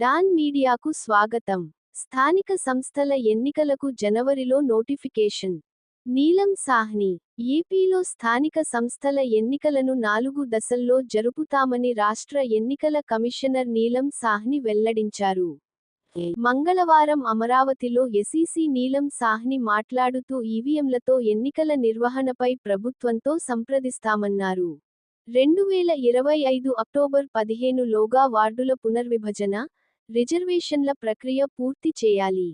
Don మీడియాకు స్వాగతం. స్థానిక సంస్థల ఎన్నికలకు జనవరిలో నోటిఫికేషన్. నీలం సాహ్ని ఏపీలో స్థానిక సంస్థల ఎన్నికలను నాలుగు దశల్లో జరుపుతామని రాష్ట్ర ఎన్నికల కమిషనర్ నీలం సాహ్ని వెల్లడించారు. మంగళవారం అమరావతిలో ఎసిసి నీలం సాహ్ని మాట్లాడుతూ ఈవీఎంలతో ఎన్నికల నిర్వహణపై ప్రభుత్వంతో సంప్రదిస్తామన్నారు. రెండు వేల ఇరవై ఐదు అక్టోబర్ పదిహేను లోగా వార్డుల పునర్విభజన రిజర్వేషన్ల ప్రక్రియ పూర్తి చేయాలి.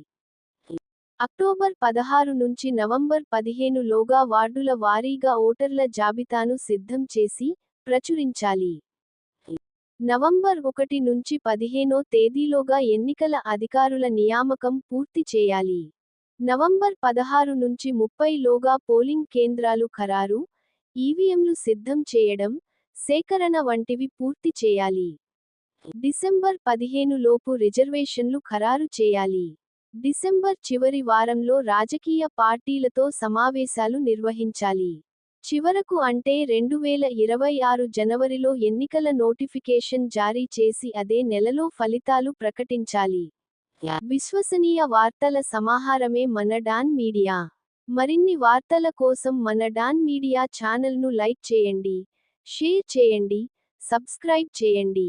అక్టోబర్ పదహారు నుంచి నవంబర్ పదిహేను లోగా వార్డుల వారీగా ఓటర్ల జాబితాను సిద్ధం చేసి ప్రచురించాలి. నవంబర్ ఒకటి నుంచి పదిహేనో తేదీలోగా ఎన్నికల అధికారుల నియామకం పూర్తి చేయాలి. నవంబర్ పదహారు నుంచి ముప్పై లోగా పోలింగ్ కేంద్రాలు ఖరారు ఈవీఎంలు సిద్ధం చేయడం సేకరణ వంటివి పూర్తి చేయాలి. డిసెంబర్ పదిహేను లోపు రిజర్వేషన్లు ఖరారు చేయాలి. డిసెంబర్ చివరి వారంలో రాజకీయ పార్టీలతో సమావేశాలు నిర్వహించాలి. చివరకు అంటే రెండు వేల ఇరవై ఆరు జనవరిలో ఎన్నికల నోటిఫికేషన్ జారీ చేసి అదే నెలలో ఫలితాలు ప్రకటించాలి. విశ్వసనీయ వార్తల సమాహారమే మన డాన్ మీడియా. మరిన్ని వార్తల కోసం మన డాన్ మీడియా ఛానల్ను లైక్ చేయండి షేర్ చేయండి సబ్స్క్రైబ్ చేయండి.